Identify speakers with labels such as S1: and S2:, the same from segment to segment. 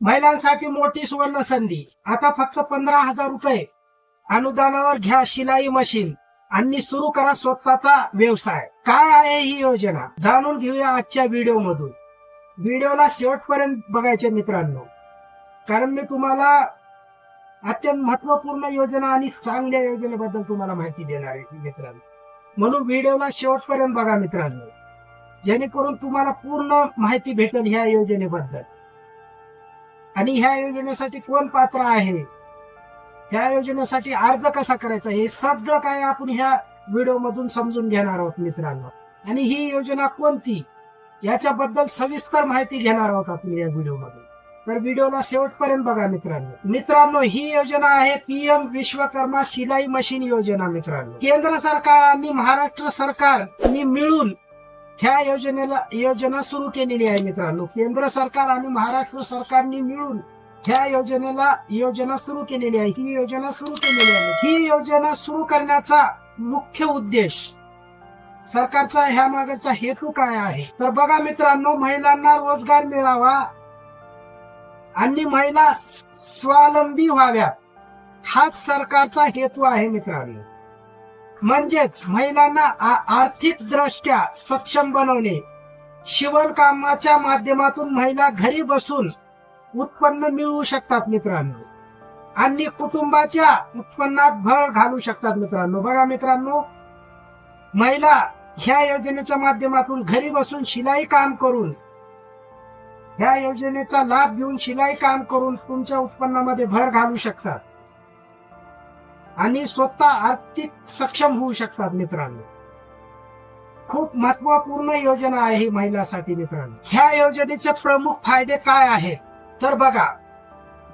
S1: महिलांसाठी मोठी सुवर्ण संधी. आता फक्त पंधरा हजार रुपये. अनुदानावर घ्या शिलाई मशीन. आणि सुरू करा स्वतःचा व्यवसाय. काय आहे ही योजना? जाणून घेऊया आजच्या व्हिडिओ मधून व्हिडिओला शेवटपर्यंत बघायचे मित्रांनो. कारण मी तुम्हाला अत्यंत महत्त्वपूर्ण योजना आणि चांगल्या योजनेबद्दल तुम्हाला माहिती देणार आहे मित्रांनो. म्हणून व्हिडिओला शेवटपर्यंत बघा मित्रांनो. जेणेकरून तुम्हाला पूर्ण माहिती भेटेल ह्या योजनेबद्दल. आणि ह्या योजनेसाठी कोण पात्र आहे? ह्या योजनेसाठी अर्ज कसा करायचा? हे सगळं काय आपण ह्या व्हिडिओ मधून समजून घेणार आहोत मित्रांनो. आणि ही योजना कोणती? याच्याबद्दल सविस्तर माहिती घेणार आहोत आपण या व्हिडिओ मधून. तर व्हिडिओला शेवटपर्यंत बघा मित्रांनो. मित्रांनो ही योजना आहे पीएम विश्वकर्मा शिलाई मशीन योजना मित्रांनो. केंद्र सरकार आणि महाराष्ट्र सरकारनी मिळून ह्या योजनेला योजना सुरू केलेली आहे मित्रांनो. केंद्र सरकार आणि महाराष्ट्र सरकारने मिळून ह्या योजनेला योजना सुरू केलेली आहे. ही योजना सुरू केलेली आहे. ही योजना सुरू करण्याचा मुख्य उद्देश सरकारचा ह्या मागचा हेतू काय आहे? तर बघा मित्रांनो महिलांना रोजगार मिळावा आणि महिला स्वावलंबी व्हाव्या हाच सरकारचा हेतू आहे मित्रांनो. म्हणजेच महिलांना आर्थिक दृष्ट्या सक्षम बनवणे. शिवणकामाच्या माध्यमातून महिला घरी बसून उत्पन्न मिळवू शकतात मित्रांनो. आणि कुटुंबाच्या उत्पन्नात भर घालू शकतात मित्रांनो. बघा मित्रांनो महिला ह्या योजनेच्या माध्यमातून घरी बसून शिलाई काम करून ह्या योजनेचा लाभ घेऊन शिलाई काम करून तुमच्या उत्पन्नामध्ये भर घालू शकतात. आणि स्वतः आर्थिक सक्षम होऊ शकतात मित्रांनो. खूप महत्त्वपूर्ण योजना आहे ही महिलांसाठी मित्रांनो. ह्या योजनेचे प्रमुख फायदे काय आहेत? तर बघा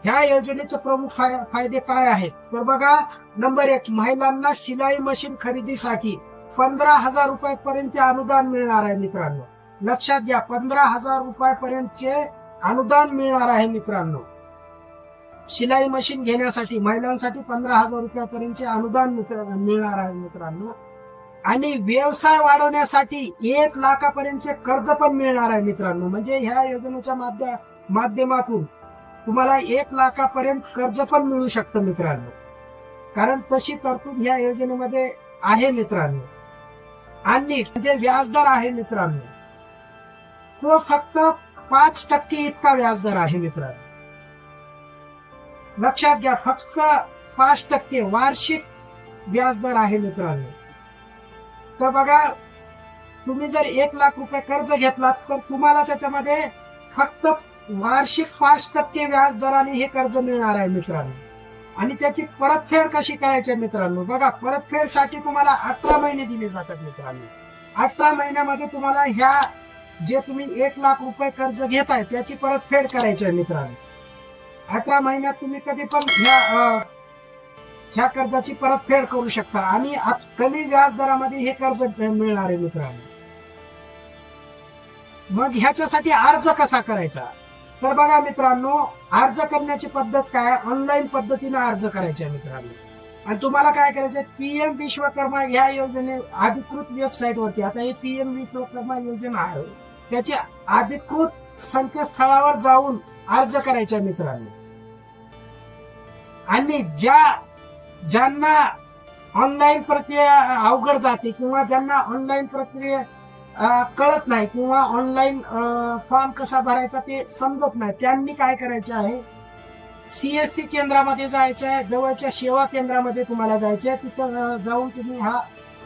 S1: ह्या योजनेचे प्रमुख फाय- फायदे काय आहेत? तर बघा नंबर एक महिलांना शिलाई मशीन खरेदीसाठी पंधरा हजार रुपयापर्यंत अनुदान मिळणार आहे मित्रांनो. लक्षात घ्या पंधरा हजार रुपयापर्यंतचे अनुदान मिळणार आहे मित्रांनो. शिलाई मशीन घेण्यासाठी महिलांसाठी पंधरा हजार रुपयापर्यंतचे अनुदान मित्र- मिळणार आहे मित्रांनो. आणि व्यवसाय वाढवण्यासाठी एक लाखापर्यंतचे कर्ज पण मिळणार आहे मित्रांनो. म्हणजे ह्या योजनेच्या माध्य माध्यमातून तुम्हाला एक लाखापर्यंत कर्ज पण मिळू शकतं मित्रांनो. कारण तशी तरतूद ह्या योजनेमध्ये आहे मित्रांनो. आणि जे व्याजदर आहे मित्रांनो. तो फक्त पाच टक्के इतका व्याजदर आहे मित्रांनो. लक्षात घ्या फक्त पाच टक्के वार्षिक व्याजदर आहे मित्रांनो. तर बघा तुम्ही जर एक लाख रुपये कर्ज घेतलात तर तुम्हाला त्याच्यामध्ये फक्त वार्षिक पाच टक्के व्याज दराने हे कर्ज मिळणार आहे मित्रांनो. आणि त्याची परतफेड कशी करायची आहे मित्रांनो? बघा परतफेडसाठी तुम्हाला अठरा महिने दिले जातात मित्रांनो. अठरा महिन्यामध्ये तुम्हाला ह्या जे तुम्ही एक लाख रुपये कर्ज घेताय त्याची परतफेड करायची आहे मित्रांनो. अठरा महिन्यात तुम्ही कधी पण ह्या ह्या कर्जाची परतफेड करू शकता. आणि कमी व्याज दरामध्ये हे कर्ज मिळणार आहे मित्रांनो. मग ह्याच्यासाठी अर्ज कसा करायचा? तर बघा मित्रांनो अर्ज करण्याची पद्धत काय? ऑनलाईन पद्धतीने अर्ज करायचे आहे मित्रांनो. आणि तुम्हाला काय करायचं पीएम विश्वकर्मा ह्या योजने अधिकृत वेबसाईट वरती. आता हे पीएम विश्वकर्मा योजना आहे. त्याची अधिकृत संकेतस्थळावर जाऊन अर्ज करायच्या आहे मित्रांनो. आणि ज्या ज्यांना ऑनलाईन प्रक्रिया अवघड जाते किंवा ज्यांना ऑनलाईन प्रक्रिया कळत नाही किंवा ऑनलाईन फॉर्म कसा भरायचा ते समजत नाही त्यांनी काय करायचे आहे? सीएससी केंद्रामध्ये जायचं आहे जवळच्या सेवा केंद्रामध्ये तुम्हाला जायचं आहे तिथं जाऊन तुम्ही हा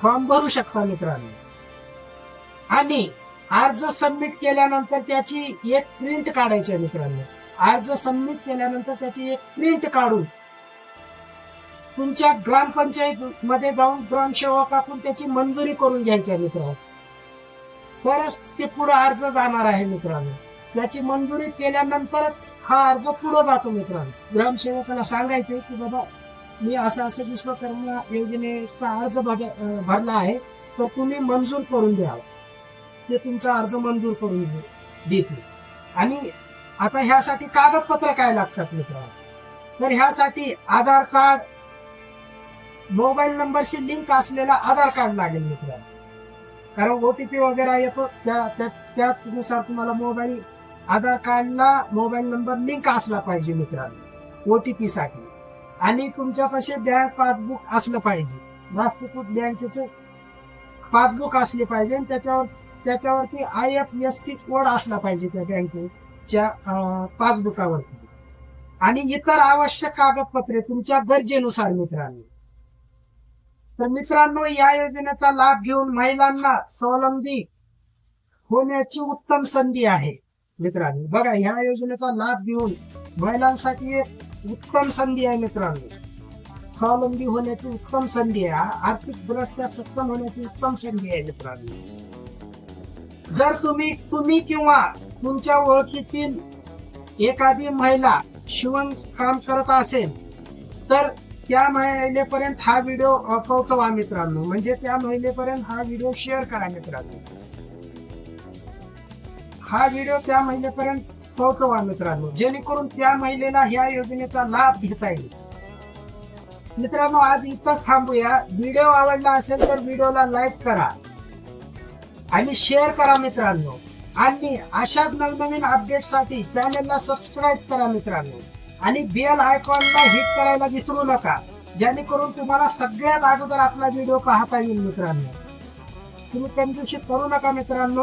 S1: फॉर्म भरू शकता मित्रांनो. आणि अर्ज सबमिट केल्यानंतर त्याची एक प्रिंट काढायची आहे मित्रांनो. अर्ज सबमिट केल्यानंतर त्याची एक प्रिंट काढून तुमच्या ग्रामपंचायत मध्ये जाऊन ग्रामसेवकाकडून त्याची मंजुरी करून घ्यायची आहे मित्रांनो. तरच ते पुढे अर्ज जाणार आहे मित्रांनो. त्याची मंजुरी केल्यानंतरच हा अर्ज पुढे जातो मित्रांनो. ग्रामसेवकाला सांगायचे की बाबा मी असं असं विश्वकर्मा योजनेचा अर्ज भरला आहे तर तुम्ही मंजूर करून द्यावा ते तुमचा अर्ज मंजूर करून देतील आणि आता ह्यासाठी कागदपत्र काय लागतात मित्रांनो? तर ह्यासाठी आधार कार्ड मोबाईल नंबरशी लिंक असलेला आधार कार्ड लागेल मित्रांनो. कारण ओटीपी वगैरे येतो त्या- त्यानुसार तुम्हाला मोबाईल आधार कार्डला मोबाईल नंबर लिंक असला पाहिजे मित्रांनो ओटीपी साठी. आणि तुमच्यापाशी बँक पासबुक असलं पाहिजे. राष्ट्रीयकृत बँकेचं पासबुक असले पाहिजे आणि त्याच्यावर त्याच्यावरती I F S C code असला पाहिजे त्या बँकेच्या पासबुकावरती. आणि इतर आवश्यक कागदपत्रे तुमच्या गरजेनुसार मित्रांनो. तर मित्रांनो या योजनेचा लाभ घेऊन महिलांना स्वावलंबी होण्याची उत्तम संधी आहे. मित्रांनो बघा ह्या योजनेचा लाभ घेऊन महिलांसाठी एक उत्तम संधी आहे मित्रांनो. स्वावलंबी होण्याची उत्तम संधी आहे. आर्थिक दृष्ट्या सक्षम होण्याची उत्तम संधी आहे मित्रांनो. जर तुम्ही तुम्ही किंवा तुमच्या ओळखीतील एखादी महिला शिवण काम करत असेल तर त्या महिलेपर्यंत हा व्हिडिओ पोहोचवा मित्रांनो. म्हणजे त्या महिलेपर्यंत हा व्हिडिओ शेअर करा मित्रांनो. हा व्हिडिओ त्या महिलेपर्यंत पोहोचवा मित्रांनो. जेणेकरून त्या महिलेला ह्या योजनेचा लाभ घेता येईल. मित्रांनो आज इथंच थांबूया. व्हिडिओ आवडला असेल तर व्हिडिओला लाईक करा. आणि शेअर करा मित्रांनो. आणि अशाच नवनवीन अपडेटसाठी चॅनलला सबस्क्राईब करा मित्रांनो. आणि बेल आयकॉनला हिट करायला विसरू नका. जेणेकरून तुम्हाला सगळ्यात अगोदर आपला व्हिडिओ पाहता येईल मित्रांनो. तुम्ही कंजूषित करू नका मित्रांनो.